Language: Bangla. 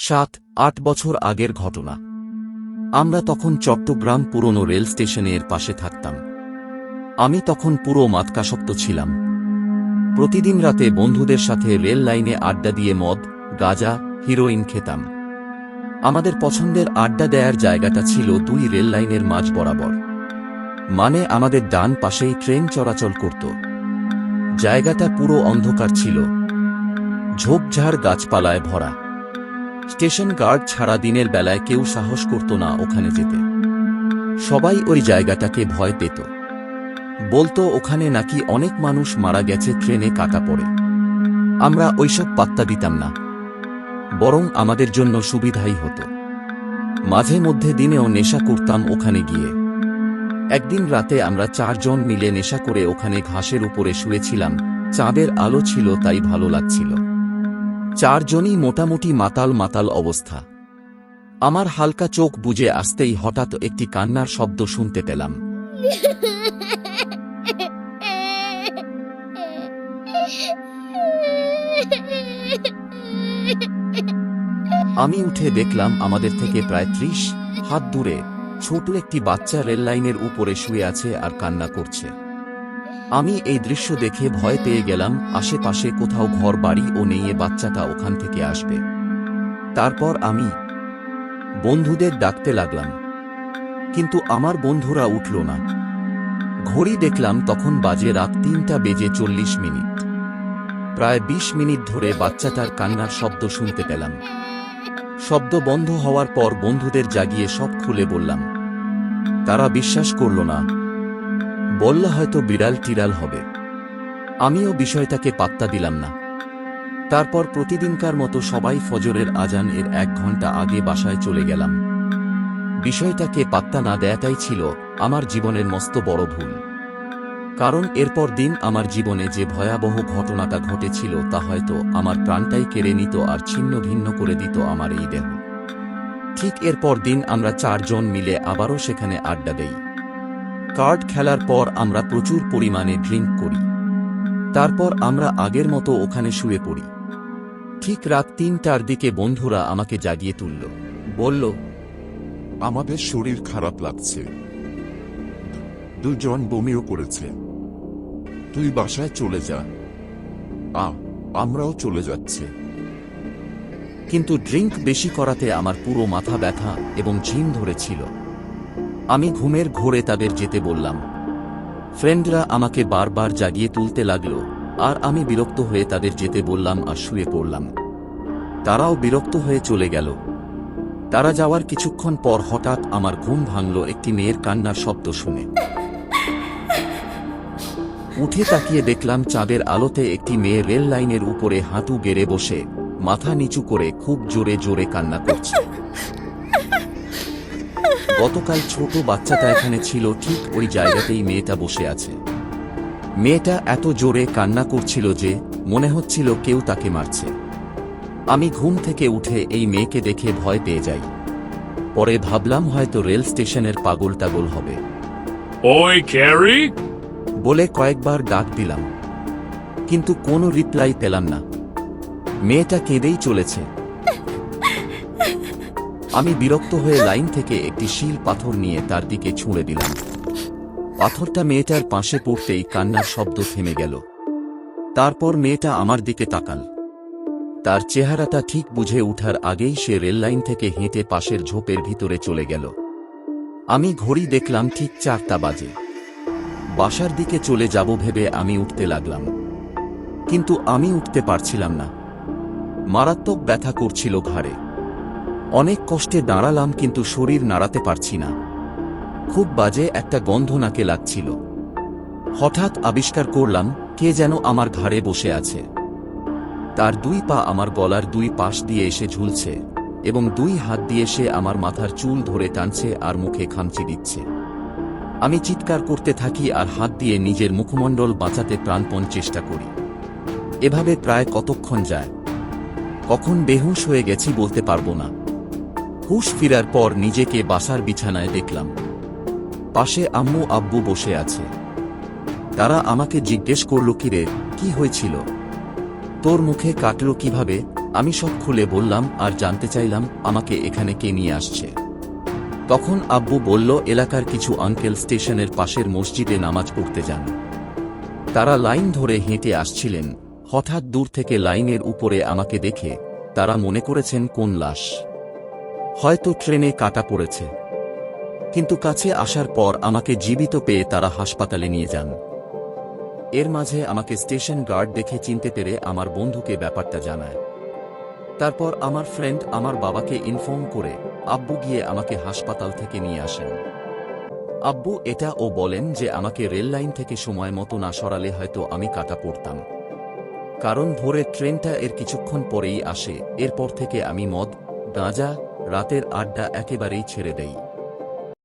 সাত, আট বছর আগের ঘটনা। আমরা তখন চট্টগ্রাম পুরনো রেল স্টেশনের পাশে থাকতাম। আমি তখন পুরো মাতকাসক্ত ছিলাম। প্রতিদিন রাতে বন্ধুদের সাথে রেল লাইনে আড্ডা দিয়ে মদ, গাজা, হিরোইন খেতাম। আমাদের পছন্দের আড্ডা দেয়ার জায়গাটা ছিল দুই রেল লাইনের মাঝ বরাবর। মানে আমাদের ডান পাশেই ট্রেন চলাচল করত। জায়গাটা পুরো অন্ধকার ছিল। ঝোপঝাড় গাছপালায় ভরা। স্টেশন গার্ড ছাড়া দিনের বেলায় কেউ সাহস করত না ওখানে যেতে। সবাই ওই জায়গাটাকে ভয় পেত। বলতো ওখানে নাকি অনেক মানুষ মারা গেছে, ট্রেনে কাটা পড়ে। আমরা ওইসব পাত্তা দিতাম না। বরং আমাদের জন্য সুবিধাই হতো। মাঝে মধ্যে দিনেও নেশা করতাম ওখানে গিয়ে। একদিন রাতে আমরা চারজন মিলে নেশা করে ওখানে ঘাসের উপরে শুয়েছিলাম। চাঁদের আলো ছিল, তাই ভালো লাগছিল। চারজনই মোটামুটি মাতাল মাতাল অবস্থা। আমার হালকা চোখ বুজে আসতেই হঠাৎ একটি কান্নার শব্দ শুনতে পেলাম। আমি উঠে দেখলাম আমাদের থেকে প্রায় ত্রিশ হাত দূরে ছোট একটি বাচ্চা রেল লাইনের উপরে শুয়ে আছে আর কান্না করছে। আমি এই দৃশ্য দেখে ভয় পেয়ে গেলাম, আশেপাশে কোথাও ঘর বাড়ি ও নেই বাচ্চাটা ওখান থেকে আসবে। তারপর আমি বন্ধুদের ডাকতে লাগলাম। কিন্তু আমার বন্ধুরা উঠল না। ঘড়ি দেখলাম তখন বাজে রাত তিনটা বেজে চল্লিশ মিনিট। প্রায় বিশ মিনিট ধরে বাচ্চাটার কান্নার শব্দ শুনতে পেলাম। শব্দ বন্ধ হওয়ার পর বন্ধুদের জাগিয়ে সব খুলে বললাম, তারা বিশ্বাস করল না। বলল হয়তো বিড়াল টিড়াল হবে। আমিও বিষয়টাকে পাত্তা দিলাম না। তারপর প্রতিদিনকার মতো সবাই ফজরের আজান এর এক ঘণ্টা আগে বাসায় চলে গেলাম। বিষয়টাকে পাত্তা না দেয়াটাই ছিল আমার জীবনের মস্ত বড় ভুল। কারণ এরপর দিন আমার জীবনে যে ভয়াবহ ঘটনাটা ঘটেছিল তা হয়তো আমার প্রাণটাই কেড়ে নিত আর ছিন্ন ভিন্ন করে দিত আমার এই দেহ। ঠিক এরপর দিন আমরা চারজন মিলে আবারও সেখানে আড্ডা দেই। কার্ড খেলার পর আমরা প্রচুর পরিমাণে ড্রিঙ্ক করি। তারপর আমরা আগের মতো ওখানে শুয়ে পড়ি। ঠিক রাত তিনটার দিকে বন্ধুরা আমাকে জাগিয়ে তুলল। বলল আমাদের শরীর খারাপ লাগছে। দুজন বমিও করেছে। তুই বাসায় চলে যা। আ আমরাও চলে যাচ্ছে। কিন্তু ড্রিঙ্ক বেশি করাতে আমার পুরো মাথা ব্যথা এবং ঝিম ধরেছিল। আমি ঘুমের ঘোরে তাদের যেতে বললাম। ফ্রেন্ডরা আমাকে বারবার জাগিয়ে তুলতে লাগল, আর আমি বিরক্ত হয়ে তাদের যেতে বললাম আর শুয়ে পড়লাম। তারাও বিরক্ত হয়ে চলে গেল। তারা যাওয়ার কিছুক্ষণ পর হঠাৎ আমার ঘুম ভাঙল একটি মেয়ের কান্নার শব্দ শুনে। উঠে তাকিয়ে দেখলাম চাঁদের আলোতে একটি মেয়ে রেল লাইনের উপরে হাঁটু গেড়ে বসে, মাথা নিচু করে খুব জোরে জোরে কান্না করছে। গতকাল ছোট বাচ্চাটা এখানে ছিল ঠিক ওই জায়গাতেই মেয়েটা বসে আছে। মেয়েটা এত জোরে কান্না করছিল যে মনে হচ্ছিল কেউ তাকে মারছে। আমি ঘুম থেকে উঠে এই মেয়েকে দেখে ভয় পেয়ে যাই। পরে ভাবলাম হয়তো রেল স্টেশনের পাগল টাগল হবে। ওই Carrie? বলে কয়েকবার ডাক দিলাম। কিন্তু কোনো রিপ্লাই পেলাম না। মেয়েটা কেঁদেই চলেছে। আমি বিরক্ত হয়ে লাইন থেকে একটি শিল পাথর নিয়ে তার দিকে ছুঁড়ে দিলাম। পাথরটা মেয়েটার পাশে পড়তেই কান্নার শব্দ থেমে গেল। তারপর মেয়েটা আমার দিকে তাকাল। তার চেহারাটা ঠিক বুঝে উঠার আগেই সে রেললাইন থেকে হেঁটে পাশের ঝোপের ভিতরে চলে গেল। আমি ঘড়ি দেখলাম ঠিক চারটা বাজে। বাসার দিকে চলে যাব ভেবে আমি উঠতে লাগলাম। কিন্তু আমি উঠতে পারছিলাম না। মারাত্মক ব্যথা করছিল ঘাড়ে। অনেক কষ্টে দাঁড়ালাম কিন্তু শরীর নাড়াতে পারছি না। খুব বাজে একটা গন্ধ নাকে লাগছিল। হঠাৎ আবিষ্কার করলাম, কে যেন আমার ঘাড়ে বসে আছে। তার দুই পা আমার গলার দুই পাশ দিয়ে এসে ঝুলছে এবং দুই হাত দিয়ে সে আমার মাথার চুল ধরে টানছে আর মুখে খামচি দিচ্ছে। আমি চিৎকার করতে থাকি আর হাত দিয়ে নিজের মুখমণ্ডল বাঁচাতে প্রাণপণ চেষ্টা করি। এভাবে প্রায় কতক্ষণ যায়? কখন বেহুশ হয়ে গেছি বলতে পারব না। হুশ ফিরার পর নিজেকে বাসার বিছানায় দেখলাম। পাশে আম্মু আব্বু বসে আছে। তারা আমাকে জিজ্ঞেস করল কিরে কি হয়েছিল? তোর মুখে কাটল কীভাবে? আমি সব খুলে বললাম, আর জানতে চাইলাম, আমাকে এখানে কে নিয়ে আসছে? তখন আব্বু বলল, এলাকার কিছু আঙ্কেল স্টেশনের পাশের মসজিদে নামাজ পড়তে যান। তারা লাইন ধরে হেঁটে আসছিলেন। হঠাৎ দূর থেকে লাইনের উপরে আমাকে দেখে তারা মনে করেছেন, কোন লাশ? হয়তো ট্রেনে কাটা পড়েছে। কিন্তু কাছে আসার পর আমাকে জীবিত পেয়ে তারা হাসপাতালে নিয়ে যান। এর মাঝে আমাকে স্টেশন গার্ড দেখে চিনতে পেরে আমার বন্ধুকে ব্যাপারটা জানায়। তারপর আমার ফ্রেন্ড আমার বাবাকে ইনফর্ম করে আব্বু গিয়ে আমাকে হাসপাতাল থেকে নিয়ে আসেন। আব্বু এটা ও বলেন যে আমাকে রেল লাইন থেকে সময় মতো না সরালে হয়তো আমি কাটা পড়তাম। কারণ ভোরের ট্রেনটা এর কিছুক্ষণ পরেই আসে, এরপর থেকে আমি মদ, গাঁজা রাতের আড্ডা একেবারেই ছেড়ে দেই।